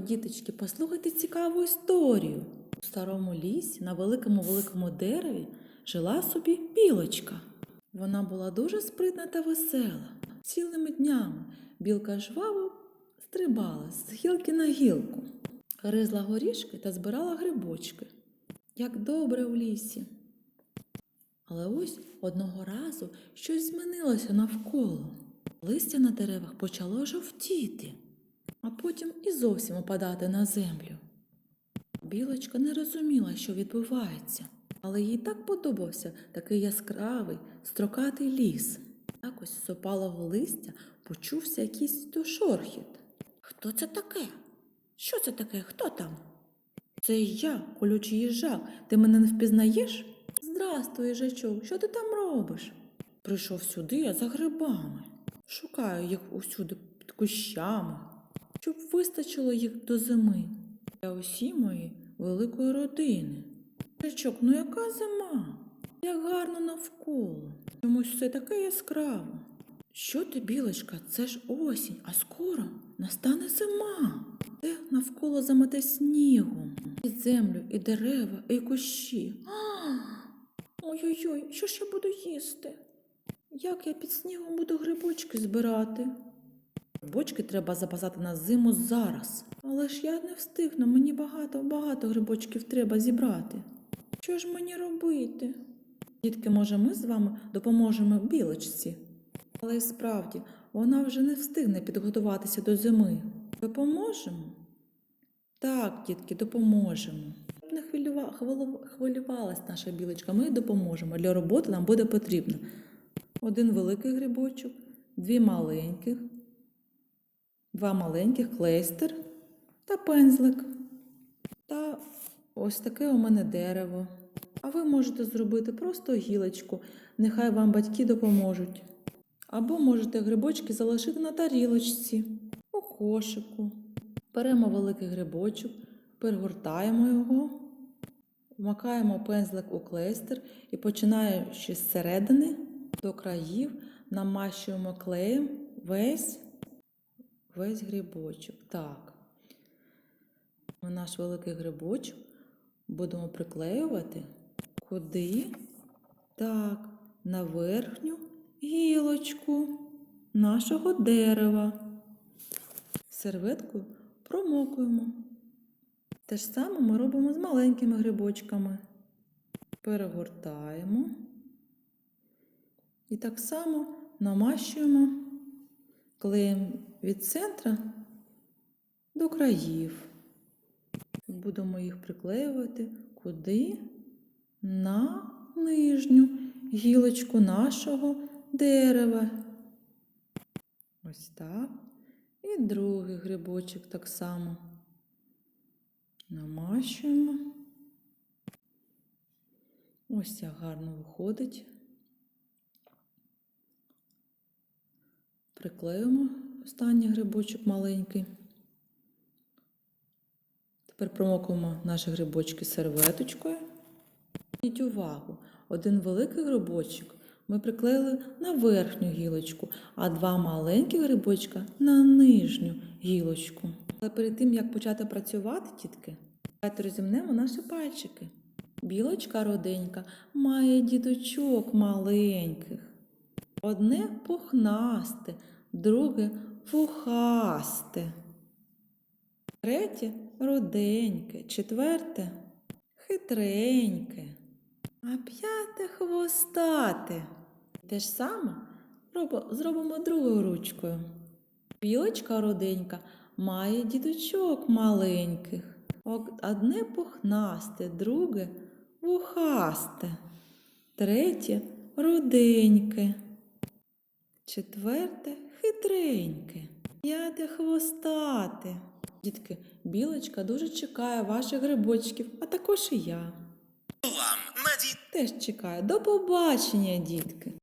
діточки, послухайте цікаву історію. У старому лісі на великому великому дереві жила собі білочка. Вона була дуже спритна та весела. Цілими днями білка жваво стрибала з гілки на гілку, гризла горішки та збирала грибочки. Як добре в лісі. Але ось одного разу щось змінилося навколо. Листя на деревах почало жовтіти, а потім і зовсім опадати на землю. Білочка не розуміла, що відбувається, але їй так подобався такий яскравий, строкатий ліс. Якось з опалого листя почувся якийсь шорхіт. Хто це таке? Що це таке? Хто там? Це я, колючий їжак. Ти мене не впізнаєш? Здрастуй, їжачок, що ти там робиш? Прийшов сюди, я за грибами. Шукаю їх усюди під кущами, щоб вистачило їх до зими. Для усі мої великої родини. Їжачок, ну яка зима? Як гарно навколо. Чомусь все таке яскраво. Що ти, білочка, це ж осінь, а скоро настане зима. Де навколо замете снігом, і землю, і дерева, і кущі. Ой-ой-ой, що ж я буду їсти? Як я під снігом буду грибочки збирати? Грибочки треба запасати на зиму зараз. Але ж я не встигну, мені багато, багато грибочків треба зібрати. Що ж мені робити? Дітки, може, ми з вами допоможемо білочці? Але й справді, вона вже не встигне підготуватися до зими. Допоможемо? Так, дітки, допоможемо. Не хвилюва... хвилювалась наша білочка, ми допоможемо. Для роботи нам буде потрібно один великий грибочок, дві маленьких, два маленьких клейстер та пензлик. Та ось таке у мене дерево. А ви можете зробити просто гілочку, нехай вам батьки допоможуть. Або можете грибочки залишити на тарілочці, у кошику. Беремо великий грибочок, перегортаємо його, вмакаємо пензлик у клейстер і починаючи з середини до країв, намащуємо клеєм весь, весь грибочок. Так. Ми наш великий грибочок будемо приклеювати куди? Так, на верхню гілочку нашого дерева. Серветкою промокуємо. Те ж саме ми робимо з маленькими грибочками. Перегортаємо. І так само намащуємо клеєм від центра до країв. Будемо їх приклеювати куди? На нижню гілочку нашого дерева. Ось так. І другий грибочок так само. Намащуємо. Ось як гарно виходить. Приклеїмо останній грибочок маленький. Тепер промокуємо наші грибочки серветочкою. Зверніть увагу, один великий грибочок ми приклеїли на верхню гілочку, а два маленькі грибочка на нижню гілочку. Але перед тим, як почати працювати, тітки, давайте розімнемо наші пальчики. Білочка роденька має діточок маленьких. Одне пухнасте, друге вухасте. Третє руденьке, четверте хитреньке, а п'яте хвостате. Те ж саме зробимо другою ручкою. Білочка руденька має діточок маленьких. Одне пухнасте, друге вухасте, третє руденьке, четверте хитреньке, п'яте хвостате. Дітки, білочка дуже чекає ваших грибочків, а також і я. Вам наді Теж чекаю. До побачення, дітки!